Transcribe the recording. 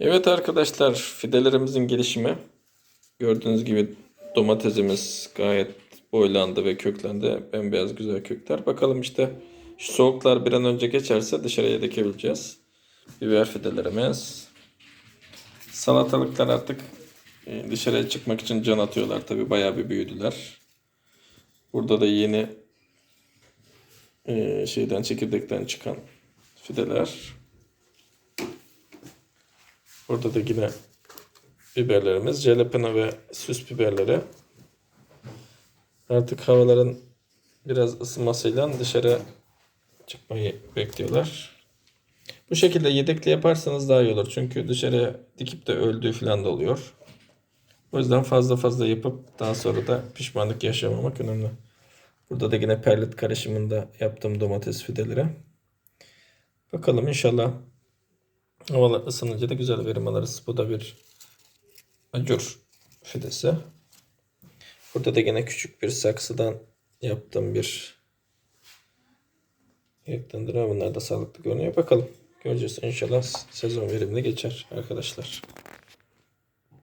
Evet arkadaşlar fidelerimizin gelişimi gördüğünüz gibi domatesimiz gayet boylandı ve köklendi. Bembeyaz güzel kökler. Bakalım işte şu soğuklar bir an önce geçerse dışarıya dikebileceğiz. Biber fidelerimiz. Salatalıklar artık e, dışarıya çıkmak için can atıyorlar. Tabi bayağı bir büyüdüler. Burada da yeni e, şeyden çekirdekten çıkan fideler. Burada da yine biberlerimiz. Jalapeno ve süs biberleri. Artık havaların biraz ısınmasıyla dışarı çıkmayı bekliyorlar. Bu şekilde yedekli yaparsanız daha iyi olur. Çünkü dışarıya dikip de öldüğü falan da oluyor. O yüzden fazla fazla yapıp daha sonra da pişmanlık yaşamamak önemli. Burada da yine perlit karışımında yaptığım domates fideleri. Bakalım inşallah havalar ısınınca da güzel verim alırız. Bu da bir acur fidesi. Burada da yine küçük bir saksıdan yaptığım bir yaklandıra. Bunlar da sağlıklı görünüyor. Bakalım. Göreceğiz. İnşallah sezon verimli geçer arkadaşlar.